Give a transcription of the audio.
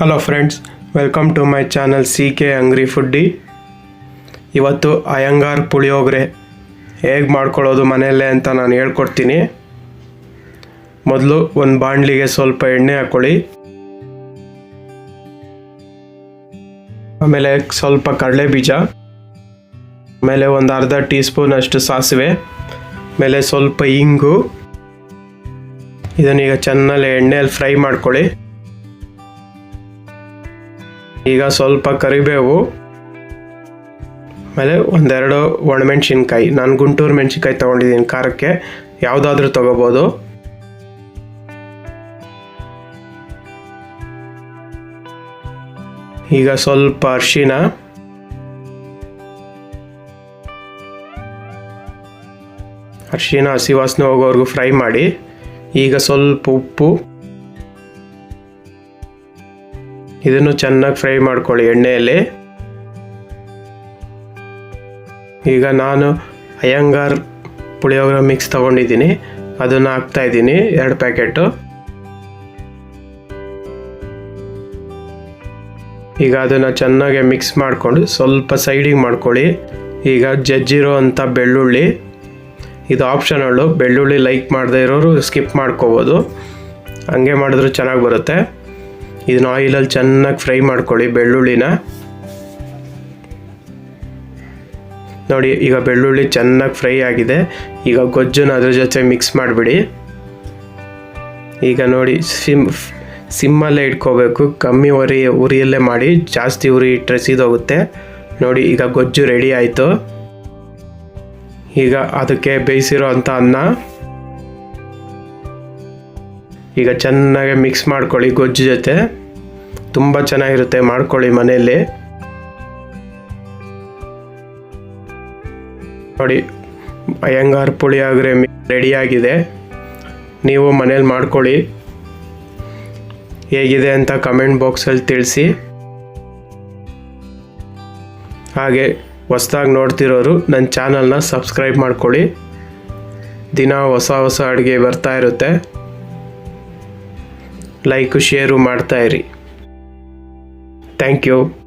Hello friends welcome to my channel C K angry foodie ಇವತ್ತು ಅಯ್ಯಂಗಾರ್ ಪುಳಿಯೋಗರೆ ಹೇಗೆ ಮಾಡ್ಕೊಳ್ಳೋದು ಮನೆಯಲ್ಲೇ ಅಂತ ನಾನು ಹೇಳ್ಕೊಡ್ತೀನಿ. ಮೊದಲು ಒಂದು ಬಾಣಲಿಗೆ ಸ್ವಲ್ಪ ಎಣ್ಣೆ ಹಾಕ್ಕೊಳ್ಳಿ ಆಮೇಲೆ ಸ್ವಲ್ಪ ಕಡಲೆ ಬೀಜ ಆಮೇಲೆ ಒಂದು ಅರ್ಧ ಟೀ ಸ್ಪೂನ್ ಅಷ್ಟು ಸಾಸಿವೆ. ಆಮೇಲೆ ಸ್ವಲ್ಪ ಇಂಗು. ಇದನ್ನೀಗ ಚೆನ್ನಲ್ಲಿ ಎಣ್ಣೆಯಲ್ಲಿ ಫ್ರೈ ಮಾಡ್ಕೊಳ್ಳಿ. ಈಗ ಸ್ವಲ್ಪ ಕರಿಬೇವು, ಆಮೇಲೆ ಒಂದೆರಡು ಒಣಮೆಣ್ಸಿನ್ಕಾಯಿ. ನಾನು ಗುಂಟೂರು ಮೆಣಸಿನ್ಕಾಯಿ ತೊಗೊಂಡಿದ್ದೀನಿ ಖಾರಕ್ಕೆ. ಯಾವುದಾದ್ರೂ ತೊಗೋಬೋದು. ಈಗ ಸ್ವಲ್ಪ ಅರಿಶಿನ. ಅರಿಶಿನ ಹಸಿ ವಾಸನೆ ಹೋಗೋವರೆಗೂ ಫ್ರೈ ಮಾಡಿ. ಈಗ ಸ್ವಲ್ಪ ಉಪ್ಪು. ಇದನ್ನು ಚೆನ್ನಾಗಿ ಫ್ರೈ ಮಾಡ್ಕೊಳ್ಳಿ ಎಣ್ಣೆಯಲ್ಲಿ. ಈಗ ನಾನು ಅಯ್ಯಂಗಾರ್ ಪುಳಿಯೋಗರ ಮಿಕ್ಸ್ ತೊಗೊಂಡಿದ್ದೀನಿ. ಅದನ್ನು ಹಾಕ್ತಾ ಇದ್ದೀನಿ ಎರಡು ಪ್ಯಾಕೆಟು. ಈಗ ಅದನ್ನು ಚೆನ್ನಾಗಿ ಮಿಕ್ಸ್ ಮಾಡಿಕೊಂಡು ಸ್ವಲ್ಪ ಸೈಡಿಗೆ ಮಾಡ್ಕೊಳ್ಳಿ. ಈಗ ಜಜ್ಜಿರೋ ಅಂಥ ಬೆಳ್ಳುಳ್ಳಿ. ಇದು ಆಪ್ಷನಲ್ಲು ಬೆಳ್ಳುಳ್ಳಿ ಲೈಕ್ ಮಾಡದೇ ಇರೋರು ಸ್ಕಿಪ್ ಮಾಡ್ಕೋಬೋದು. ಹಂಗೆ ಮಾಡಿದ್ರು ಚೆನ್ನಾಗಿ ಬರುತ್ತೆ. ಇದನ್ನ ಆಯಿಲಲ್ಲಿ ಚೆನ್ನಾಗಿ ಫ್ರೈ ಮಾಡ್ಕೊಳ್ಳಿ, ಬೆಳ್ಳುಳ್ಳಿನ. ನೋಡಿ, ಈಗ ಬೆಳ್ಳುಳ್ಳಿ ಚೆನ್ನಾಗಿ ಫ್ರೈ ಆಗಿದೆ. ಈಗ ಗೊಜ್ಜನ್ನು ಅದ್ರ ಜೊತೆ ಮಿಕ್ಸ್ ಮಾಡಿಬಿಡಿ. ಈಗ ನೋಡಿ, ಸಿಮ್, ಸಿಮ್ಮಲ್ಲೇ ಇಟ್ಕೋಬೇಕು. ಕಮ್ಮಿ ಉರಿ, ಉರಿಯಲ್ಲೇ ಮಾಡಿ, ಜಾಸ್ತಿ ಉರಿ ಇಟ್ಟರೆ ಸೀದೋಗುತ್ತೆ. ನೋಡಿ, ಈಗ ಗೊಜ್ಜು ರೆಡಿ ಆಯಿತು. ಈಗ ಅದಕ್ಕೆ ಬೇಯಿಸಿರೋ ಅಂಥ ಅನ್ನ. ಈಗ ಚೆನ್ನಾಗಿ ಮಿಕ್ಸ್ ಮಾಡ್ಕೊಳ್ಳಿ ಗೊಜ್ಜು ಜೊತೆ. ತುಂಬ ಚೆನ್ನಾಗಿರುತ್ತೆ, ಮಾಡ್ಕೊಳ್ಳಿ ಮನೆಯಲ್ಲಿ. ನೋಡಿ, ಅಯ್ಯಂಗಾರ್ ಪುಳಿಯೋಗರೆ ರೆಡಿಯಾಗಿದೆ. ನೀವು ಮನೇಲಿ ಮಾಡ್ಕೊಳ್ಳಿ. ಹೇಗಿದೆ ಅಂತ ಕಮೆಂಟ್ ಬಾಕ್ಸಲ್ಲಿ ತಿಳಿಸಿ. ಹಾಗೆ, ಹೊಸ್ದಾಗಿ ನೋಡ್ತಿರೋರು ನನ್ನ ಚಾನಲ್ನ ಸಬ್ಸ್ಕ್ರೈಬ್ ಮಾಡ್ಕೊಳ್ಳಿ. ದಿನ ಹೊಸ ಹೊಸ ಅಡುಗೆ ಬರ್ತಾ ಇರುತ್ತೆ. ಲೈಕು, ಶೇರು ಮಾಡ್ತಾಯಿರಿ Thank you.